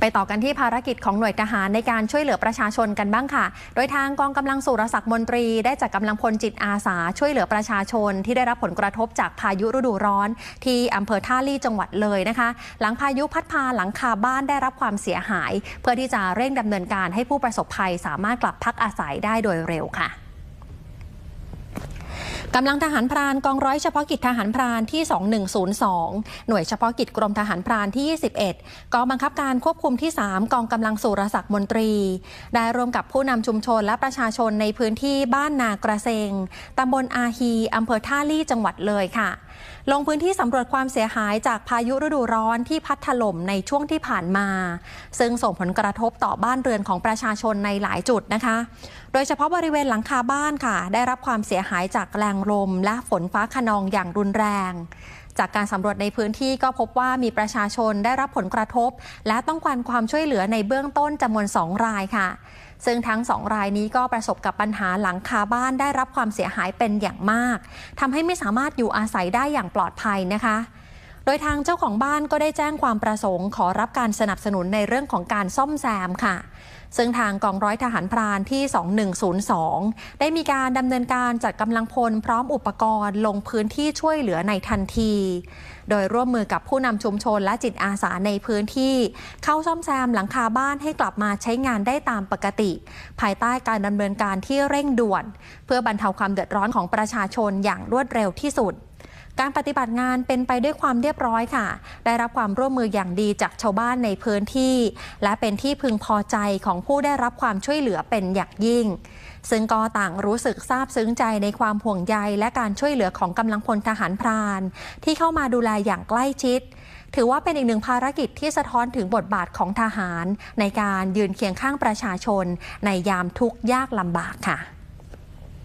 ไปต่อกันที่ภารกิจของหน่วยทหารในการช่วยเหลือประชาชนกันบ้างค่ะ โดยทางกองกำลังสุรศักดิ์มนตรี ได้จัดกำลังพลจิตอาสา ช่วยเหลือประชาชน ที่ได้รับผลกระทบจากพายุฤดูร้อน ที่อำเภอท่าลี่จังหวัดเลยนะคะ หลังพายุพัดพาหลังคาบ้านได้รับความเสียหาย เพื่อที่จะเร่งดำเนินการให้ผู้ประสบภัยสามารถกลับพักอาศัยได้โดยเร็วค่ะ กำลังทหารพรานกองร้อยเฉพาะกิจทหารพรานที่ 2102 หน่วยเฉพาะกิจกรมทหารพรานที่ 21 กองบังคับการควบคุมที่ 3 กองกำลังสุรศักดิ์มนตรี ได้ร่วมกับผู้นำชุมชนและประชาชนในพื้นที่บ้านนากระเซงตำบลอาฮีอำเภอท่าลี่จังหวัดเลยค่ะ ลงพื้นที่สำรวจความเสียหายจากพายุฤดูร้อนที่พัดถล่มในช่วงที่ผ่านมา ซึ่งส่งผลกระทบต่อบ้านเรือนของประชาชนในหลายจุดนะคะ โดยเฉพาะบริเวณหลังคาบ้านค่ะ ได้รับความเสียหายจากแรงลมและฝนฟ้าขนองอย่างรุนแรงจากการสำรวจในพื้นที่ก็พบว่ามีประชาชนได้รับผลกระทบ และต้องการความช่วยเหลือในเบื้องต้นจำนวนสองรายค่ะ ซึ่งทั้งสองรายนี้ก็ประสบกับปัญหาหลังคาบ้านได้รับความเสียหายเป็นอย่างมากทำให้ไม่สามารถอยู่อาศัยได้อย่างปลอดภัยนะคะ โดยทางเจ้าของบ้านก็ได้แจ้งความประสงค์ ขอรับการสนับสนุนในเรื่องของการซ่อมแซมค่ะ ซึ่งทางกองร้อยทหารพรานที่ 2102 ได้มีการดำเนินการจัดกำลังพลพร้อมอุปกรณ์ลงพื้นที่ช่วยเหลือในทันที โดยร่วมมือกับผู้นำชุมชนและจิตอาสาในพื้นที่ เข้าซ่อมแซมหลังคาบ้านให้กลับมาใช้งานได้ตามปกติ ภายใต้การดำเนินการที่เร่งด่วน เพื่อบรรเทาความเดือดร้อนของประชาชนอย่างรวดเร็วที่สุด การปฏิบัติงานเป็นไปด้วยความเรียบร้อยค่ะ ได้รับความร่วมมืออย่างดีจากชาวบ้านในพื้นที่ และเป็นที่พึงพอใจของผู้ได้รับความช่วยเหลือเป็นอย่างยิ่ง ซึ่งก็ต่างรู้สึกซาบซึ้งใจในความห่วงใยและการช่วยเหลือของกำลังพลทหารพราน ที่เข้ามาดูแลอย่างใกล้ชิด ถือว่าเป็นอีกหนึ่งภารกิจที่สะท้อนถึงบทบาทของทหาร ในการยืนเคียงข้างประชาชน ในยามทุกข์ยากลำบากค่ะ